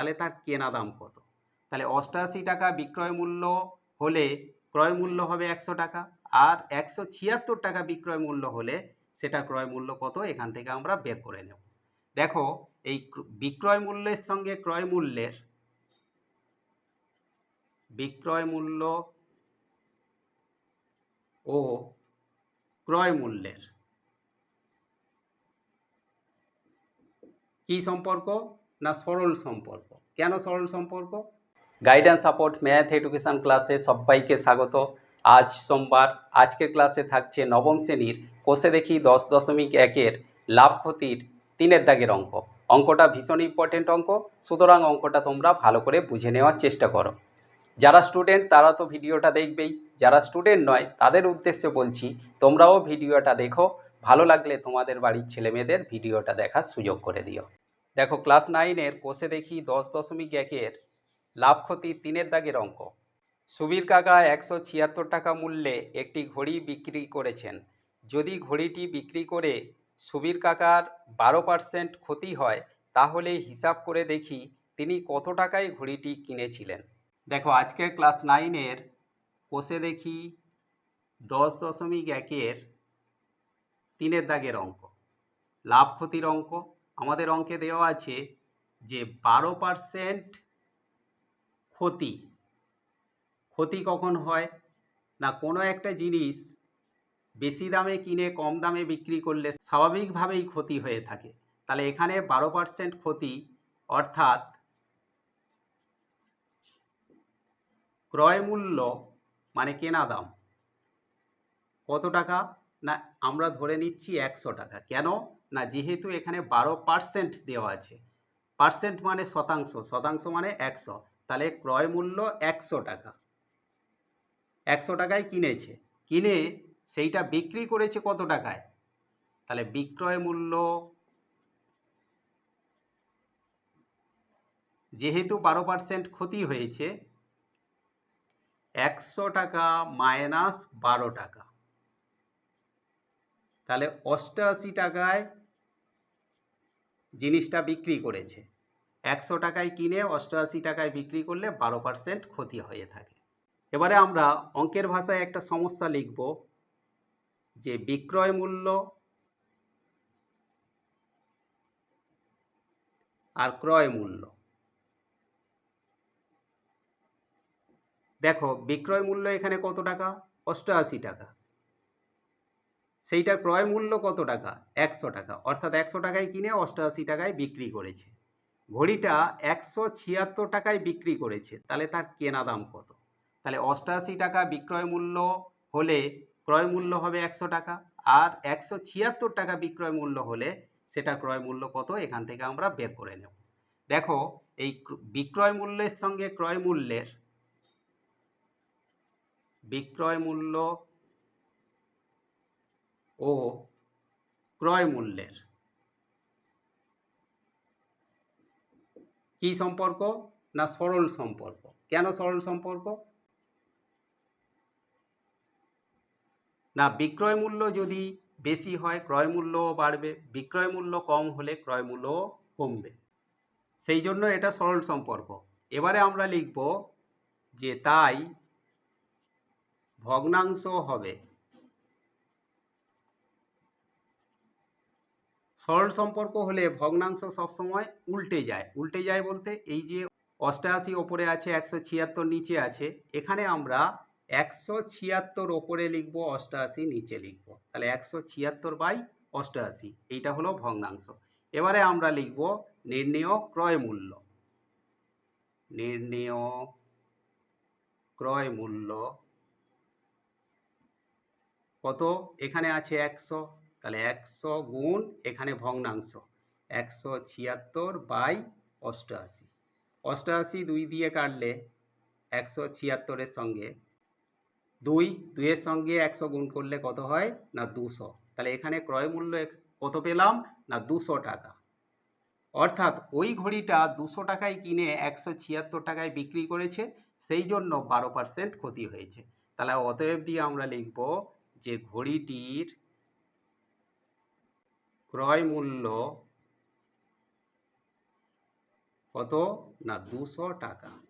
তাহলে তার কেনা দাম কত? তাহলে অষ্টআশি টাকা বিক্রয় মূল্য হলে ক্রয় মূল্য হবে একশো টাকা আর একশো ছিয়াত্তর টাকা বিক্রয় মূল্য হলে সেটা ক্রয় মূল্য কত? এখান থেকে আমরা বের করে নেব। দেখো, এই বিক্রয় মূল্যের সঙ্গে ক্রয় মূল্যের বিক্রয় মূল্য ও ক্রয় মূল্যের কি সম্পর্ক? না সরল সম্পর্ক? কেন সরল সম্পর্ক? গাইডেন্স সাপোর্ট ম্যাথ এডুকেশন ক্লাসে সবাইকে স্বাগত। আজ সোমবার, আজকের ক্লাসে থাকছে নবম শ্রেণির কোষে দেখি দশ দশমিক একের লাভ ক্ষতির তিনের দাগের অঙ্ক। অঙ্কটা ভীষণ ইম্পর্টেন্ট অঙ্ক, সুতরাং অঙ্কটা তোমরা ভালো করে বুঝে নেওয়ার চেষ্টা করো। যারা স্টুডেন্ট তারা তো ভিডিওটা দেখবেই। যারা স্টুডেন্ট নয়, তাদের উদ্দেশ্যে বলছি, তোমরাও ভিডিওটা দেখো। ভালো লাগলে তোমাদের বাড়ির ছেলেমেয়েদের ভিডিওটা দেখার সুযোগ করে দিও। দেখো ক্লাস নাইনের কোষে দেখি দশ দশমিক একের লাভ ক্ষতি তিনের দাগের অঙ্ক। সুবীর কাকা একশো ছিয়াত্তর টাকা মূল্যে একটি ঘড়ি বিক্রি করেছেন। যদি ঘড়িটি বিক্রি করে সুবীর কাকার বারো পার্সেন্ট ক্ষতি হয়, তাহলে হিসাব করে দেখি তিনি কত টাকায় ঘড়িটি কিনেছিলেন। দেখো, আজকের ক্লাস নাইনের কোষে দেখি দশ দশমিক একের তিনের দাগের অঙ্ক। লাভ ক্ষতির অঙ্ক আমাদের অঙ্কে দেওয়া আছে যে বারো পারসেন্ট ক্ষতি ক্ষতি কখন হয়? না, কোনো একটা জিনিস বেশি দামে কিনে কম দামে বিক্রি করলে স্বাভাবিকভাবেই ক্ষতি হয়ে থাকে। তাহলে এখানে বারো পার্সেন্ট ক্ষতি অর্থাৎ ক্রয় মূল্য মানে কেনা দাম। কত টাকা? না, আমরা ধরে নিচ্ছি একশো টাকা। কেন? না, যেহেতু এখানে বারো পার্সেন্ট দেওয়া আছে। পার্সেন্ট মানে শতাংশ শতাংশ মানে একশো। তাহলে ক্রয় মূল্য একশো টাকা। একশো টাকায় কিনেছে। কিনে সেইটা বিক্রি করেছে কত টাকায়? তাহলে বিক্রয় মূল্য যেহেতু বারো পার্সেন্ট ক্ষতি হয়েছে, একশো টাকা মাইনাস বারো টাকা। তাহলে অষ্টআশি টাকায় জিনিসটা বিক্রি করেছে। একশো টাকায় কিনে অষ্টআশি টাকায় বিক্রি করলে বারো পার্সেন্ট ক্ষতি হয়ে থাকে। এবারে আমরা অঙ্কের ভাষায় একটা সমস্যা লিখব যে বিক্রয় মূল্য আর ক্রয় মূল্য। দেখো বিক্রয় মূল্য এখানে কত টাকা? অষ্টআশি টাকা। সেইটার ক্রয় মূল্য কত টাকা? একশো টাকা। অর্থাৎ একশো টাকায় কিনে অষ্টআশি টাকায় বিক্রি করেছে। ঘড়িটা একশো ছিয়াত্তর টাকায় বিক্রি করেছে। তাহলে তার কেনা দাম কত? তাহলে অষ্টআশি টাকা বিক্রয় মূল্য হলে ক্রয় মূল্য হবে একশো টাকা। আর একশো ছিয়াত্তর টাকা বিক্রয় মূল্য হলে সেটা ক্রয় মূল্য কত? এখান থেকে আমরা বের করে নেব। দেখো, এই বিক্রয় মূল্যের সঙ্গে ক্রয় মূল্যের বিক্রয় মূল্য ও ক্রয় মূল্যের। কি সম্পর্ক না সরল সম্পর্ক? কেন সরল সম্পর্ক? না, বিক্রয় মূল্য যদি বেশি হয়, ক্রয় মূল্যও বাড়বে। বিক্রয় মূল্য কম হলে ক্রয় মূল্যও কমবে। সেই জন্য এটা সরল সম্পর্ক। এবারে আমরা লিখব যে তাই ভগ্নাংশ হবে। সরল সম্পর্ক হলে ভগ্নাংশ সবসময় উল্টে যায়। উল্টে যায় বলতে এই যে অষ্টআশি ওপরে আছে, একশো ছিয়াত্তর নিচে আছে, এখানে আমরা একশো ছিয়াত্তর ওপরে লিখব অষ্টআশি নিচে লিখব। তাহলে একশো ছিয়াত্তর বাই অষ্টআশি এইটা হলো ভগ্নাংশ। এবারে আমরা লিখব নির্ণেয় ক্রয় মূল্য। নির্ণেয় ক্রয় মূল্য কত? এখানে আছে একশো তাহলে একশো গুণ এখানে ভগ্নাংশ। একশো ছিয়াত্তর বাই অষ্টআশি। অষ্টআশি দুই দিয়ে কাটলে একশো ছিয়াত্তরের সঙ্গে দুই, দুইয়ের সঙ্গে একশো গুণ করলে কত হয়? না, দুশো। তাহলে এখানে ক্রয় মূল্য কত পেলাম? না, দুশো টাকা। অর্থাৎ ওই ঘড়িটা দুশো টাকায় কিনে একশো ছিয়াত্তর টাকায় বিক্রি করেছে, সেই জন্য বারো পার্সেন্ট ক্ষতি হয়েছে। তাহলে অতএব দিয়ে আমরা লিখব যে ঘড়িটির ক্রয় মূল্য কত? না দুশো টাকা।